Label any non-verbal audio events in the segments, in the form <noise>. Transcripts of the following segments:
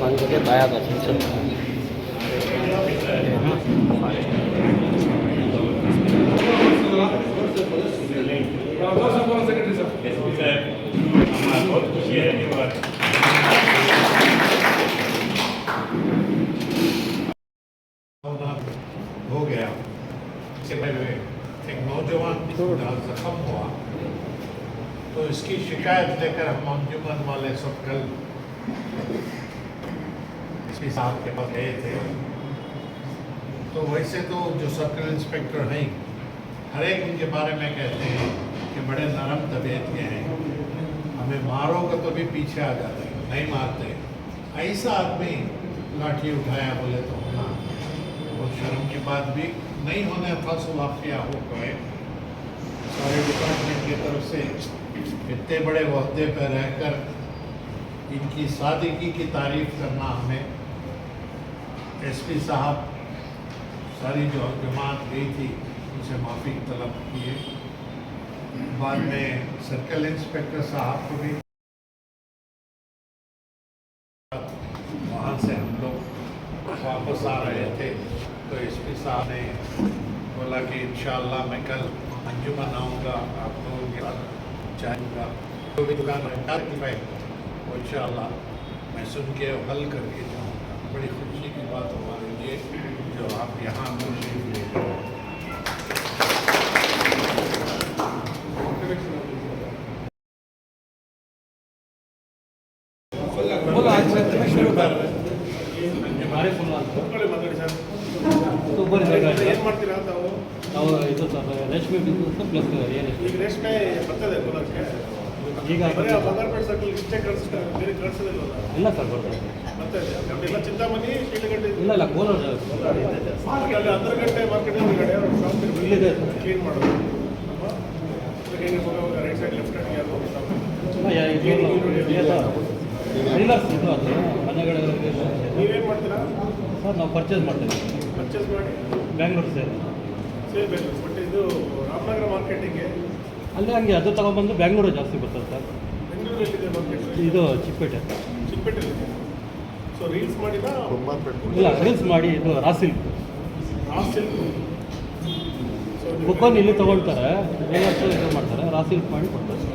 भाँग घेत आहे आता शिक्षण हो गया। एक नौजवान जख्म हुआ। तो इसकी शिकायत लेकर हम अंजुमन वाले सब कल एसपी साहब के पास गए थे। तो वैसे तो जो सर्कल इंस्पेक्टर हैं, हर एक उनके बारे में कहते हैं कि बड़े नरम तबीयत के हैं। हमें मारोगे तो भी पीछे आ जाते हैं, नहीं मारते। ऐसा आदमी लाठी उठाया, बोले तो होना बहुत शर्म की बात भी नहीं होने फ़र्स्ट वाक़िया हो गए। सारे डिपार्टमेंट की तरफ़ से इतने बड़े वहदे पर रहकर इनकी सादगी की तारीफ़ करना हमें एसपी साहब, सारी जो जमात गई थी, उनसे माफ़ी तलब किए। बाद में सर्कल इंस्पेक्टर साहब को भी वहाँ से हम लोग वापस आ रहे थे। तो एसपी साहब ने बोला कि इंशाल्लाह मैं कल अंजुमन आऊँगा आप लोगों के साथ जाऊँगा। जो भी दुकान है, वो इंशाल्लाह मैं सुन के हल करके जाऊँगा। बड़ी खुशी बात हमारे लिए जो आप यहाँ तशरीफ़ ले गए ಇಲ್ಲ ಇಲ್ಲ ಕೋಲಾರ ಅಲ್ಲಿ ಹತ್ತರ ಗಂಟೆ ಮಾರ್ಕೆಟ್ ಕಡೆ ಶಾಪ್ ಇಲ್ಲಿದೆ. ಸರ್. ಕ್ಲೀನ್ ಮಾಡೋದು ರೈಟ್ ಸೈಡ್ ಲೆಫ್ಟ್ ಸೈಡ್ ಯಾರು ಇದು ನೀವೇನು ಮಾಡ್ತೀರಾ? ಸರ್ ನಾವು ಪರ್ಚೇಸ್ ಮಾಡ್ತೇವೆ. ಪರ್ಚೇಸ್ ಮಾಡಿ? ಬ್ಯಾಂಗ್ಳೂರ್ ಸೇರಿ ಸೇಲ್ ಬೇಕು ಬಟ್ ಇದು ರಾಮನಗರ ಮಾರ್ಕೆಟಿಗೆ ಅಲ್ಲೇ ಹಂಗೆ ಅದು ತಗೊಂಡ್ಬಂದು ಬ್ಯಾಂಗ್ಳೂರು ಜಾಸ್ತಿ ಬರ್ತದೆ ಸರ್ ಬೆಂಗಳೂರಲ್ಲಿದೆ ಮಾರ್ಕೆಟ್ ಇದು ಚಿಕ್ಕಪೇಟೆ. ಚಿಕ್ಕಪೇಟೆಯಲ್ಲಿ ರೀಲ್ಸ್ ಮಾಡಿದ ಇಲ್ಲ ರೀಲ್ಸ್ ಮಾಡಿ ಇದು ರಾಸಿಲ್ ಆ ಸಿಲ್ಕ್ ಸೊ ಬುಕ್ಕೊಂಡು ಇಲ್ಲಿ ತೊಗೊಳ್ತಾರೆ ಡೀಲರ್ಸ್ ಇದು ಮಾಡ್ತಾರೆ ರಾಸಿಲ್ ಮಾಡಿ ಕೊಡ್ತಾರೆ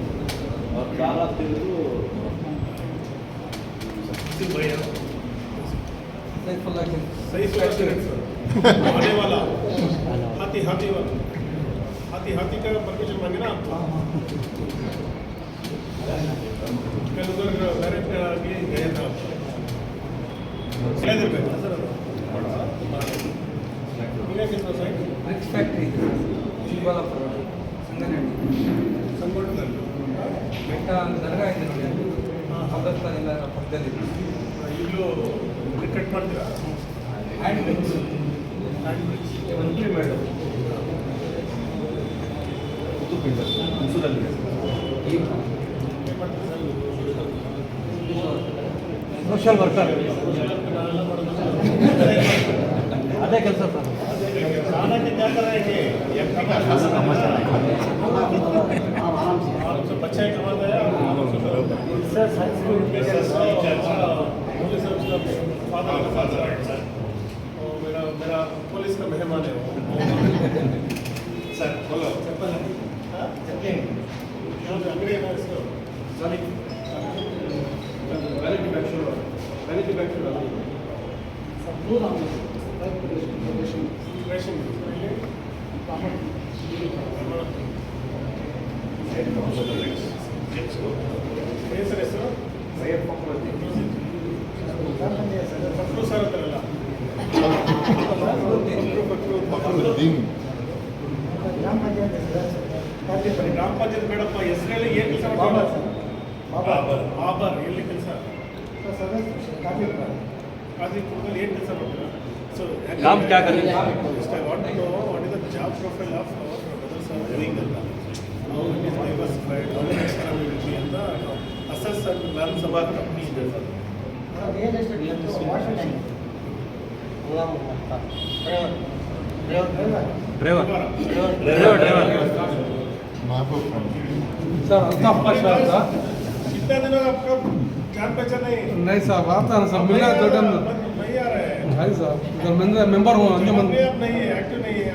भैया सैफुल्ला के सही सोच रहे आने वाला हाथी हाथी वाला हाथी हाथी का परमिशन मांगे ना आपको कल उधर मैरिज का आगे गया था ನೆಕ್ಸ್ಟ್ ಫ್ಯಾಕ್ಟ್ರಿ ಶಿವಲಾಪುರ ಸಂಗನಹಳ್ಳಿ ಸಂಗನಹಳ್ಳಿ ಬೆಟ್ಟ ದರ್ಗಾ ಇದೆ ನೋಡಿ ಅಲ್ಲಿ ಅಗರ್ತಾನೆಲ್ಲ ಪಕ್ಕದಲ್ಲಿ ಈಗಲೂ ಕ್ರಿಕೆಟ್ ಮಾಡ್ತೀರಾ hand bricks hand bricks monthly madam ಉತ್ತುಪಿಂಡ ಮೈಸೂರಲ್ಲಿ ಸೋಷಿಯಲ್ ವರ್ಕರ್ ಅದೇ ಕೆಲಸ ಸರ್ खाना के क्या कर रहे थे एमपी का खासा आपसे बच्चा ही कमाता है मेरा मेरा पुलिस का मेहमान है <laughs> सर बोलो अंगड़ी ಹೆಸರು ಹೆಸರು ಸೈಯದ್ ಫಕ್ರು ಸರ್ ಅಂತಾರಲ್ಲ ಗ್ರಾಮ ಪಂಚಾಯತ್ ಬೇಡಪ್ಪ ಹೆಸರಲ್ಲಿ ಏನು ಕೆಲಸ ಆಬರ್ ಆಬರ್ ಎಲ್ಲಿ ಕೆಲಸ ಏನು ಕೆಲಸ ಮಾಡ್ತಾರೆ so what what is the job profile of our brothers are doing ಅಂತ. of our brothers are doing ಅಂತ how it is diversified, how much economy will be ಅಂತ assess and learn ಸಭಾ ಕಂಪ್ನಿ ಇದೆ sir driver driver driver sir Altaf Pasha था कितना दिन हो आपका जान पहचान नहीं नहीं साहब आता ना सब मिला तो टाइम नहीं आ रहा है भाई साहब इधर मेंबर मेंबर हूँ अंजुमन अपने आप नहीं है एक्टिव नहीं है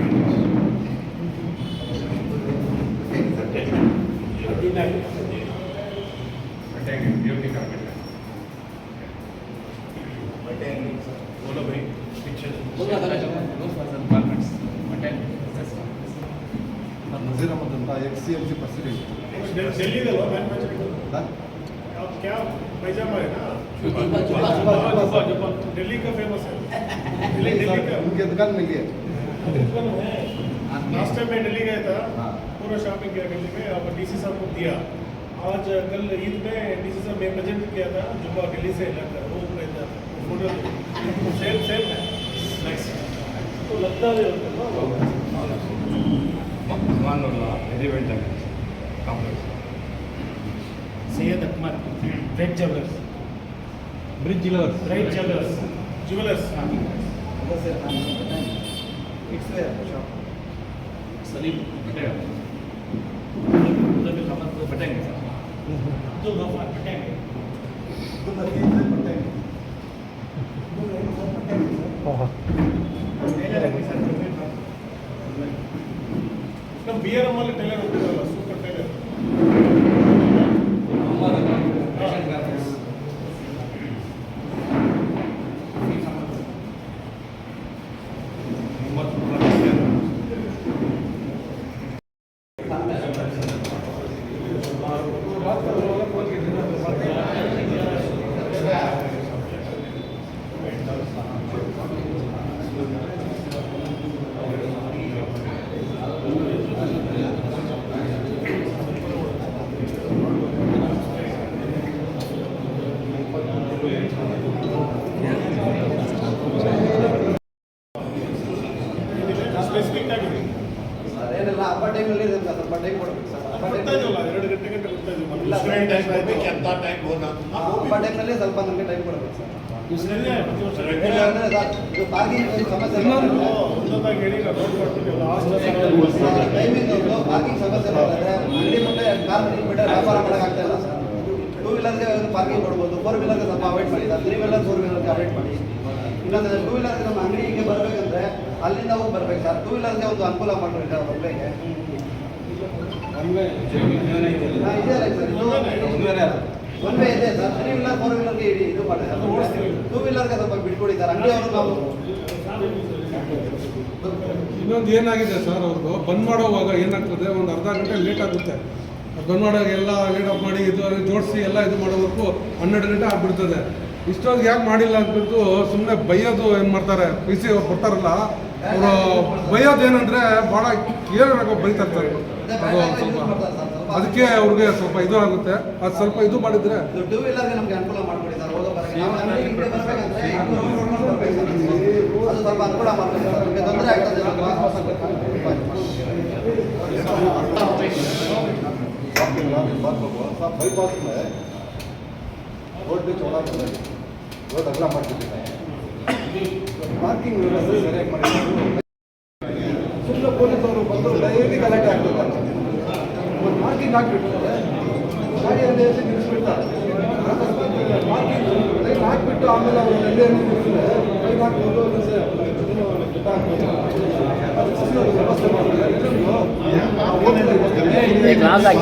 बोलो भाई पीछे ನಜೀರ್ ಅಹಮದ್ ಅಂತ ex C M C president Delhi का लो मैन्युफैक्चरिंग अब क्या पैजामा है ना दिल्ली का फेमस है दिल्ली दिल्ली का उनके दुकान में लिए लास्ट टाइम मैं दिल्ली गया था हाँ। पूरा शामिल किया गली में और डी साहब को दिया। आज कल ईद में डी साहब ने प्रेजेंट किया था जुम्मा गली से लगता वो भेजा था फ़ोटो सेम सेम तो लगता है हाँ, Syed Akmar red jewellers bridge jewellers red jewellers jewellers it's Salim. Abdul Gaffar Patel ನಮ್ಮ ಬಿ ಆರ್ ಎಂ ಅಲ್ಲಿ ಟೈಲರ್ ಹೋಗ್ತಿರಲ್ಲ ಟೈಮಲ್ಲಿ ಸ್ವಲ್ಪ ನಮಗೆ ಟೈಮ್ ಕೊಡಬೇಕು ಸರ್. ಟೈಮಿಂಗ್ ಪಾರ್ಕಿಂಗ್ ಸಮಸ್ಯೆ ಅಂಗಡಿ ಮುಂದೆ ಕಾರ್ ಬಿಟ್ಟರೆ ವ್ಯಾಪಾರ ಮಾಡೋಕ್ಕಾಗ್ತಾ ಇಲ್ಲ ಸರ್. ಟೂ ವೀಲರ್ಗೆ ಪಾರ್ಕಿಂಗ್ ಕೊಡ್ಬೋದು. ಫೋರ್ ವೀಲರ್ಗೆ ಸ್ವಲ್ಪ ಅವಾಯ್ಡ್ ಮಾಡಿ. ಸರ್ ತ್ರೀ ವೀಲರ್ ಫೋರ್ ವೀಲರ್ಗೆ ಅವಾಯ್ಡ್ ಮಾಡಿ. ಇನ್ನೊಂದು ಟೂ ವೀಲರ್ಗೆ ನಮ್ಮ ಅಂಗಡಿಗೆ ಬರಬೇಕಂದ್ರೆ ಅಲ್ಲಿಂದ ಹೋಗಿ ಬರ್ಬೇಕು ಸರ್. ಟೂ ವೀಲರ್ಗೆ ಒಂದು ಅನುಕೂಲ ಮಾಡ್ಬೇಕು ಸರ್ ಬರಬೇಕು ಇದೆ ಸರ್. ಇದು ಒನ್ ವೇ ಇದೆ ಸರ್. ತ್ರೀ ವೀಲರ್ ಫೋರ್ ವೀಲರ್ಗೆ ಇಡಿ ಇದು ಮಾಡಿ ಟೂ ವೀಲರ್ಗೆ ಸ್ವಲ್ಪ ಬಿಟ್ಕೊಡಿ ಸರ್ ಅಂಗಡಿ ಅವರು ನಾವು ಇನ್ನೊಂದು ಏನಾಗಿದೆ ಸರ್ ಅವ್ರದ್ದು? ಬಂದ್ ಮಾಡೋವಾಗ ಏನಾಗ್ತದೆ? ಒಂದು ಅರ್ಧ ಗಂಟೆ ಲೇಟ್ ಆಗುತ್ತೆ. ಬಂದ್ ಮಾಡೋವಾಗ ಎಲ್ಲ ಲೇಟ್ ಆಫ್ ಮಾಡಿ ಇದು ಜೋಡಿಸಿ ಎಲ್ಲ ಇದು ಮಾಡೋವರೆಗೂ ಹನ್ನೆರಡು ಗಂಟೆ ಆಗ್ಬಿಡ್ತದೆ. ಇಷ್ಟೊಂದು ಯಾಕೆ ಮಾಡಿಲ್ಲ ಅಂದ್ಬಿಟ್ಟು ಸುಮ್ಮನೆ ಬೈಯೋದು ಏನು ಮಾಡ್ತಾರೆ? ಪಿ ಸಿ ಅವ್ರು ಕೊಡ್ತಾರಲ್ಲ ಅವರು ಬೈಯೋದು ಏನಂದ್ರೆ ಭಾಳ ಕೇಳಬೇಕು ಬೈತಾ ಇರ್ತಾರೆ. ಅದು ಸ್ವಲ್ಪ ಅದಕ್ಕೆ ಅವ್ರಿಗೆ ಸ್ವಲ್ಪ ಇದು ಆಗುತ್ತೆ. ಅದು ಸ್ವಲ್ಪ ಇದು ಮಾಡಿದ್ರೆ ಅನುಕೂಲ ಮಾಡ್ಕೊಡಿ ಸರ್ ಹೋಗೋ ಬರೋಕ್ಕೆ ಸರಿಯಾಗಿ ಅಂಗಡಿ ಎಲ್ಲಿ ನಿಲ್ಲಿಸ್ಬಿಡ್ತಾರೆ ಹಾಕ್ಬಿಟ್ಟು ಆಮೇಲೆ ಅವರು ಎಲ್ಲೇ ಕೈ ಹಾಕ್ಬೋದು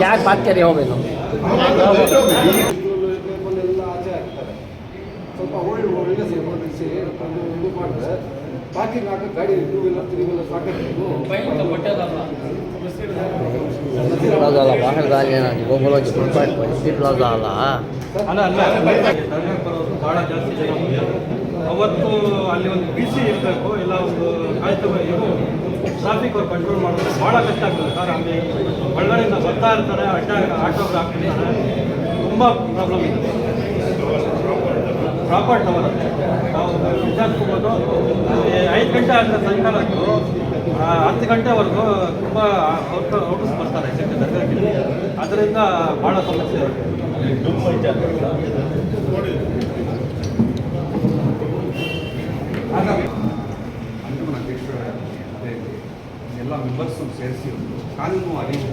ಯಾಕೆ ಬಾತ್ಕರಿ ಹೋಗ್ಬೇಕು? ಎಲ್ಲ ಆಚೆ ಆಗ್ತಾರೆ ಸ್ವಲ್ಪ ಓಲ್ಡ್ ಓಲ್ಡ್ ಸೇರ್ಕೊಂಡಿಸಿ ಒಂದು ಇದು ಮಾಡಿದ್ರೆ ಪಾರ್ಕಿಂಗ್ ಹಾಕೋ ಗಾಡಿ ಟೂ ವೀಲರ್ ತ್ರೀ ವೀಲರ್ ಸಾಕಬೇಕು ಪ್ಲಾಜಾ ಅಲ್ಲ ನಾನು ಗೋಗುಲೋಗಿ ಸಿಟಿ ಪ್ಲಾಜಾ ಅಲ್ಲ ಅಲ್ಲ ಭಾಳ ಜಾಸ್ತಿ ಜನ ಅವತ್ತು ಅಲ್ಲಿ ಒಂದು ಬಿ ಇರಬೇಕು, ಇಲ್ಲ ಒಂದು ಕಾಯ್ತು ಇದು ಟ್ರಾಫಿಕ್ ಕಂಟ್ರೋಲ್ ಮಾಡೋದು ಭಾಳ ಕಷ್ಟ ಆಗ್ತದೆ. ಸರ್, ಅಲ್ಲಿ ಇರ್ತಾರೆ, ಅಡ್ಡ ತುಂಬ ಪ್ರಾಬ್ಲಮ್ ಇದೆ. ಪ್ರಾಪರ್ ಟವರ್ ನಾವು ವಿಚಾರಿಸ್ಕೋಬೋದು. ಐದು ಗಂಟೆ ಆದರೆ ಸಾಯಂಕಾಲ ಹೊತ್ತು, ಗಂಟೆವರೆಗೂ ತುಂಬ ಔಟ್ ಔಟ್ಸ್ ಬರ್ತಾರೆ ಅದರಿಂದ ಭಾಳ ಸಮಸ್ಯೆ ಎಲ್ಲ ಮೆಂಬರ್ಸು ಸೇರಿಸಿ ಕಾನೂನು ಅರೇಂಜ್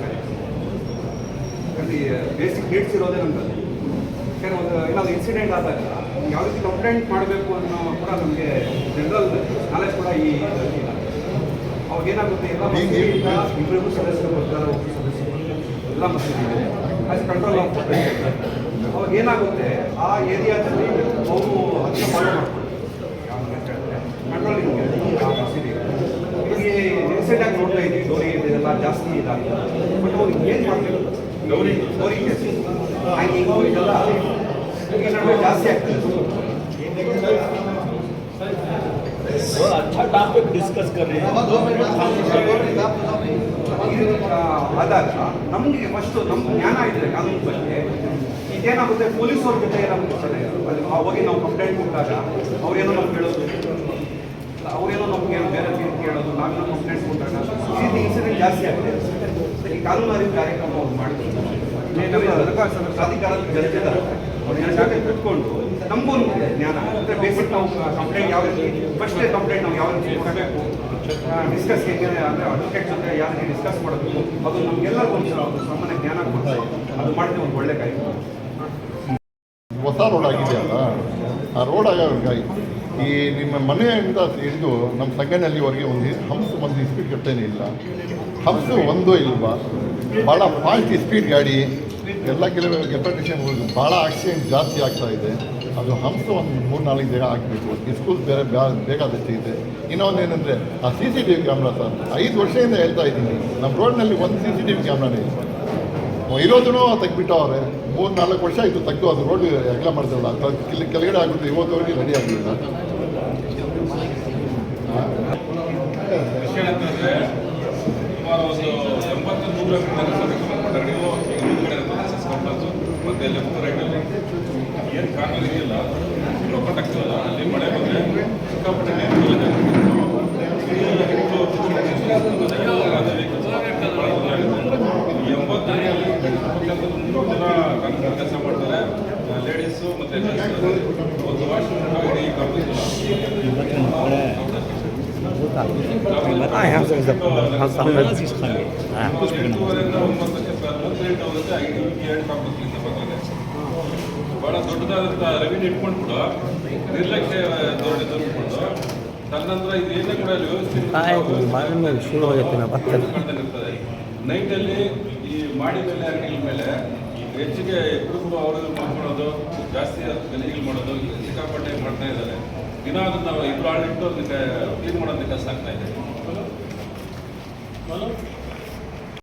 ಯಾಕಂದ್ರೆ ಬೇಸಿಕ್ ಡೇಟ್ಸ್ ಇರೋದೇ ನಮ್ಮಲ್ಲಿ ಯಾಕಂದರೆ ಒಂದು ಏನಾದರೂ ಇನ್ಸಿಡೆಂಟ್ ಆದಾಗ ಯಾವ ರೀತಿ ಕಂಪ್ಲೇಂಟ್ ಮಾಡಬೇಕು ಅನ್ನೋ ಕೂಡ ನಮಗೆ ಜನರಲ್ ನಾಲೆಜ್ ಕೂಡ ಈ ಇಲ್ಲ. ಅವಾಗ ಏನಾಗುತ್ತೆ ಎಲ್ಲ ಮಸೀದಿಯಿಂದ ಇಬ್ಬರಿಗೂ ಸದಸ್ಯರು ಬರ್ತಾರೆ ಒಬ್ಬರು ಸದಸ್ಯರು. ಎಲ್ಲ ಮಸೀದಿಗೆ ಆಸ್ ಕಂಟ್ರೋಲ್ ಆಗ್ತದೆ ಅವಾಗ ಏನಾಗುತ್ತೆ ಆ ಏರಿಯಾದಲ್ಲಿ ಅವರು ಅದನ್ನ ಫಾಲೋ ಮಾಡ್ಕೊಳ್ತಾರೆ ಕಂಟ್ರೋಲಿಂಗ್ ಆ ಮಸೀದಿ ಇಲ್ಲಿ ರೀಸೆಂಟ್ ಆಗಿ ನೋಡ್ತಾ ಇದ್ದೀವಿ ಗೌರಿ ಇದೆಲ್ಲ ಜಾಸ್ತಿ ಇದಾಗಿದೆ ಬಟ್ ಅವ್ರಿಗೆ ಏನು ಮಾಡಬೇಕು ಗೌರಿ ಗೌರಿ ಹ್ಯಾಂಗಿಂಗು ಇದೆಲ್ಲ ಈ ನಡುವೆ ಜಾಸ್ತಿ ಆಗ್ತದೆ अच्छा टॉपिक डिस्कस कर रहे हैं ಈ ರೀತಿ, ಆ, ಆದಾಗ ನಮಗೆ ಫಸ್ಟ್ ನಮ್ಮ ಜ್ಞಾನ ಇದೆ ಕಾನೂನು ಬಗ್ಗೆ ಇದೇನಾಗುತ್ತೆ ಪೊಲೀಸವ್ರ ಜೊತೆ ನಮ್ಗೆ ಚೆನ್ನಾಗಿ ಅದು ಅವಾಗ ನಾವು ಕಂಪ್ಲೇಂಟ್ ಕೊಟ್ಟಾಗ ಅವ್ರೇನೋ ನಮ್ಗೆ ಹೇಳೋದು ಅವ್ರೇನೋ ನಮ್ಗೆ ಬೇರೆ ರೀತಿ ಕೇಳೋದು ನಾವೇನೋ ಕಂಪ್ಲೇಂಟ್ ಕೊಟ್ಟಾಗ ಈ ರೀತಿ ಇನ್ಸಿಡೆಂಟ್ ಜಾಸ್ತಿ ಆಗಿದೆ ಅದಕ್ಕೆ ಕಾನೂನು ಅರಿವು ಕಾರ್ಯಕ್ರಮ ಅವ್ರು ಮಾಡಿದ್ರು ಪ್ರಾಧಿಕಾರದ ಜನರಿದ್ದಾರೆ ಅವ್ರು ಜಾಗ ಕಟ್ಕೊಂಡು ನಮಗೊಂದು ಜ್ಞಾನ. ಅಂದರೆ ಬೇಸಿಕ್ ನಾವು ಕಂಪ್ಲೇಂಟ್ ಯಾವ ರೀತಿ ಫಸ್ಟ್ ಕಂಪ್ಲೇಂಟ್ ನಾವು ಯಾವ ರೀತಿ ಕೊಡಬೇಕು ಡಿಸ್ಕಸ್ ಹೇಗೆ ಅಂದರೆ ಅಡ್ವೊಕೇಟ್ ಜೊತೆ ಯಾವ ರೀತಿ ಡಿಸ್ಕಸ್ ಮಾಡಬೇಕು ಅದು ನಮಗೆಲ್ಲರಿಗೂ ಒಂದು ಸಾಮಾನ್ಯ ಜ್ಞಾನ ಕೊಡ್ತಾರೆ ಅದು ಮಾಡಿದ್ರೆ ಒಂದು ಒಳ್ಳೆ ಕಾರ್ಯಕ್ರಮ ಹೊಸ ರೋಡ್ ಆಗಿದೆಯಲ್ಲ ಆ ರೋಡ್ ಆಗ ಈ ನಿಮ್ಮ ಮನೆಯಿಂದ ಹಿಡಿದು ನಮ್ಮ ಸಂಘನಲ್ಲಿವರೆಗೆ ಒಂದು ಹಂಸ ಒಂದು ಸ್ಪೀಡ್ ಕಟ್ಟೇನೇ ಇಲ್ಲ. ಹಂಸು ಒಂದು ಇಲ್ವಾ? ಭಾಳ ಫಾಸ್ಟ್ ಸ್ಪೀಡ್ ಗಾಡಿ. ಎಲ್ಲ ಕೆಲವು ಗೆಪಟೇಷನ್ ಭಾಳ ಆಕ್ಸಿಡೆಂಟ್ ಜಾಸ್ತಿ ಆಗ್ತಾ ಇದೆ. ಅದು ಹಂಸ ಒಂದು ಮೂರು ನಾಲ್ಕು ಜಾಗ ಆಗಬೇಕು. ಸ್ಕೂಲ್ ಬೇರೆ ಬೇಕಾದಷ್ಟು ಇದೆ. ಇನ್ನೊಂದು ಏನಂದರೆ, ಆ C C T V camera sir, ಐದು ವರ್ಷದಿಂದ ಹೇಳ್ತಾ ಇದ್ದೀನಿ. ನಮ್ಮ ರೋಡ್ನಲ್ಲಿ ಒಂದು ಸಿ ಸಿ ಟಿ ವಿ ಕ್ಯಾಮ್ರಾನೇ ಇಲ್ಲ ಇರೋದನ್ನು ತೆಗ್ಬಿಟ್ಟವ್ರೆ ಮೂರು ನಾಲ್ಕು ವರ್ಷ ಆಯಿತು ತೆಗ್ದು ಅದು ರೋಡ್ ಎಗ್ಲ ಮಾಡ್ತಾರಲ್ಲ ಕೆಲ, ಕೆಳಗಡೆ ಆಗುತ್ತೆ ಇವತ್ತವರೆಗೆ ರೆಡಿ ಆಗಲಿಲ್ಲ ಒಂದು ಎಂಬತ್ತು ಕಂಪ್ಲೇಂಟ್ಸು ಮತ್ತು ಅಲ್ಲಿ ರೈಟಲ್ಲಿ ಏನು ಕಾನೂನು ಇದೆಯಲ್ಲ ಲೋಕಟ್ ಆಗ್ತಿಲ್ಲ ಅಲ್ಲಿ ಮಳೆ ಬಂದರೆ ಸಿಕ್ಕಾಪಟ್ಟೆ ನೀರು ಎಂಬತ್ತು ಕೆಲಸ ಮಾಡ್ತಾರೆ. ಲೇಡೀಸು ಮತ್ತು ಒಂದು ವಾಶ್ರೂಮ್ ಇಡೀ ಕಾಂಪ್ಲೆಕ್ಸ್ Ah, ಬಹಳ ದೊಡ್ಡದಾದಂಥ ರೆವಿನ್ಯೂ ಇಟ್ಕೊಂಡು ಕೂಡ ನಿರ್ಲಕ್ಷ್ಯ ಧೋರಣೆ ತೋರಿಸ್ಕೊಂಡು. ತನ್ನಂತರ ಇದೇನೇ ಕೂಡ ಅಲ್ಲಿ ವ್ಯವಸ್ಥೆ ನೈಟಲ್ಲಿ ಈ ಮಾಡಿ ಮೇಲೆ ಅಂಗಡಿಗಳ ಮೇಲೆ ಹೆಚ್ಚಿಗೆ ಕುಟುಂಬ ಅವರು ಮಾಡ್ಕೊಳ್ಳೋದು ಜಾಸ್ತಿ ಗಲೀಜು ಮಾಡೋದು ಸಿಕ್ಕಾಪಟ್ಟೆ ಮಾಡ್ತಾ ಇದ್ದಾರೆ. ದಿನ ಅದನ್ನು ನಾವು ಇಬ್ಬರು ಆಳಿಟ್ಟು ಅದಕ್ಕೆ ಕ್ಲೀನ್ ಮಾಡೋದಕ್ಕೆ ಕಷ್ಟ ಆಗ್ತಾ ಇದೆ.